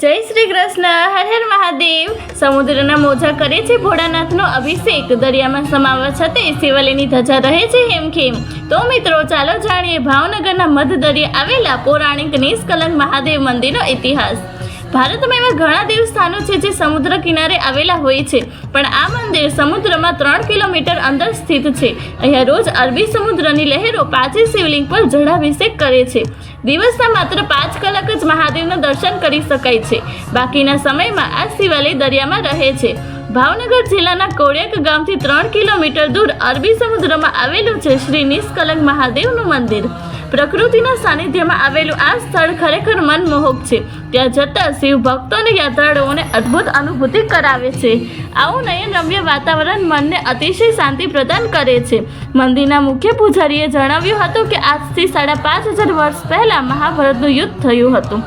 જય શ્રી કૃષ્ણ, હર હર મહાદેવ. સમુદ્રના મોજા કરે છે ભોળાનાથનો અભિષેક. દરિયામાં સમાવવા છતાં શિવાલયની ધજા રહે છે હેમખેમ. તો મિત્રો, ચાલો જાણીએ ભાવનગરના મધ દરિયે આવેલા પૌરાણિક નિષ્કલંક મહાદેવ મંદિરનો ઇતિહાસ. ભારતમાં એવા ઘણા દેવસ્થાનો છે જે સમુદ્ર કિનારે આવેલા હોય છે, પણ આ મંદિર સમુદ્રમાં ત્રણ કિલોમીટર અંદર સ્થિત છે. અહીંયા રોજ અરબી સમુદ્રની લહેરો પાંચે શિવલિંગ પર જળાભિષેક કરે છે. દિવસના માત્ર પાંચ કલાક જ મહાદેવના દર્શન કરી શકાય છે. બાકીના સમયમાં આ શિવાલય દરિયામાં રહે છે. ભાવનગર જિલ્લાના કોળિયાક ગામથી ત્રણ કિલોમીટર દૂર અરબી સમુદ્રમાં આવેલું છે શ્રી નિષ્કલંક મહાદેવનું મંદિર. પ્રકૃતિના સાનિધ્યમાં આવેલું આ સ્થળ ખરેખર મનમોહક છે. ત્યાં જતા શિવ ભક્તો અને યાત્રાળુઓને અદ્ભુત અનુભૂતિ કરાવે છે. આવું નયનરમ્ય વાતાવરણ મનને અતિશય શાંતિ પ્રદાન કરે છે. મંદિરના મુખ્ય પૂજારીએ જણાવ્યું હતું કે આજથી સાડા પાંચ હજાર વર્ષ પહેલાં મહાભારતનું યુદ્ધ થયું હતું.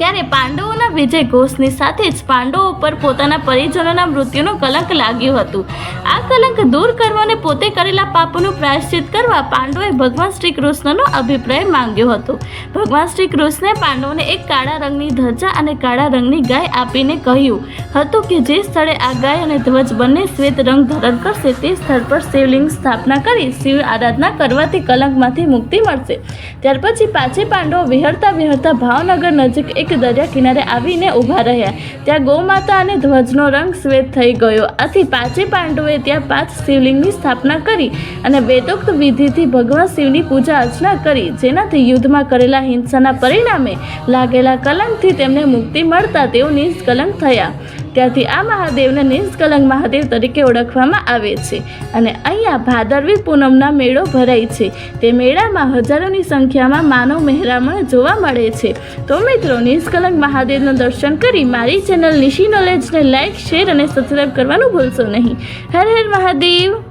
ત્યારે પાંડવોના વિજય ઘોષની સાથે જ પાંડવો ઉપર પોતાના પરિજનોના મૃત્યુનું કલંક લાગ્યું હતું. આ કલંક દૂર કરવા અને પોતે કરેલા પાપોનું પ્રાયશ્ચિત કરવા પાંડવોએ ભગવાન શ્રી કૃષ્ણનો અભિપ્રાય માંગ્યો હતો. ભગવાન શ્રી કૃષ્ણે પાંડવોને એક કાળા રંગની ધજા અને કાળા રંગની ગાય આપીને કહ્યું, હતું કે જે સ્થળે આ ગાય અને ધ્વજ બંને શ્વેત રંગ ધારણ કરશે તે સ્થળ પર શિવલિંગ સ્થાપના કરી શિવ આરાધના કરવાથી કલંકમાંથી મુક્તિ મળશે. ત્યાર પછી પાછી પાંડવો વિહરતા વિહરતા ભાવનગર નજીક એક દરિયા કિનારે આવીને ઊભા રહ્યા. ત્યાં ગૌમાતા અને ધ્વજનો રંગ શ્વેત થઈ ગયો. આથી પાંચે પાંડવોએ ત્યાં પાંચ શિવલિંગની સ્થાપના કરી અને વેદોક્ત વિધિથી ભગવાન શિવની પૂજા અર્ચના કરી, જેનાથી યુદ્ધમાં કરેલા હિંસાના પરિણામે લાગેલા કલંકથી તેમને મુક્તિ મળતા તેઓ નિષ્કલંક થયા. ત્યારથી આ મહાદેવને નિષ્કલંક મહાદેવ તરીકે ઓળખવામાં આવે છે. અને અહીંયા ભાદરવી પૂનમના મેળો ભરાય છે. તે મેળામાં હજારોની સંખ્યામાં માનવ મહેરામણ જોવા મળે છે. તો મિત્રો, નિષ્કલંક મહાદેવનું દર્શન કરી મારી ચેનલ નિશી નોલેજને લાઇક શેર અને સબસ્ક્રાઈબ કરવાનું ભૂલશો નહીં. હર હર મહાદેવ!